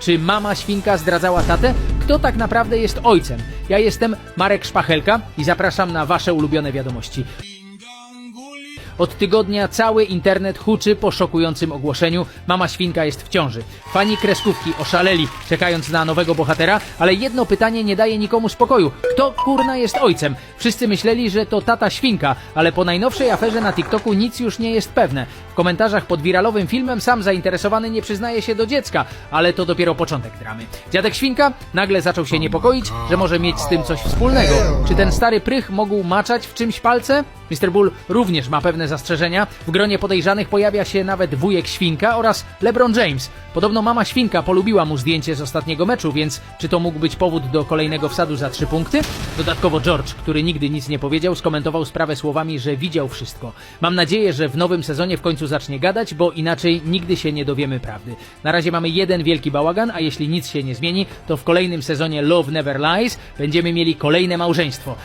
Czy mama świnka zdradzała tatę? Kto tak naprawdę jest ojcem? Ja jestem Marek Szpachelka i zapraszam na wasze ulubione wiadomości. Od tygodnia cały internet huczy po szokującym ogłoszeniu Mama Świnka jest w ciąży. Fani kreskówki oszaleli, czekając na nowego bohatera, ale jedno pytanie nie daje nikomu spokoju. Kto kurna jest ojcem? Wszyscy myśleli, że to tata świnka, ale po najnowszej aferze na TikToku nic już nie jest pewne. W komentarzach pod wiralowym filmem sam zainteresowany nie przyznaje się do dziecka, ale to dopiero początek dramy. Dziadek Świnka nagle zaczął się niepokoić, że może mieć z tym coś wspólnego. Czy ten stary prych mógł maczać w czymś palce? Mr. Bull również ma pewne zastrzeżenia. W gronie podejrzanych pojawia się nawet wujek Świnka oraz LeBron James. Podobno mama Świnka polubiła mu zdjęcie z ostatniego meczu, więc czy to mógł być powód do kolejnego wsadu za trzy punkty? Dodatkowo George, który nigdy nic nie powiedział, skomentował sprawę słowami, że widział wszystko. Mam nadzieję, że w nowym sezonie w końcu zacznie gadać, bo inaczej nigdy się nie dowiemy prawdy. Na razie mamy jeden wielki bałagan, a jeśli nic się nie zmieni, to w kolejnym sezonie Love Never Lies będziemy mieli kolejne małżeństwo.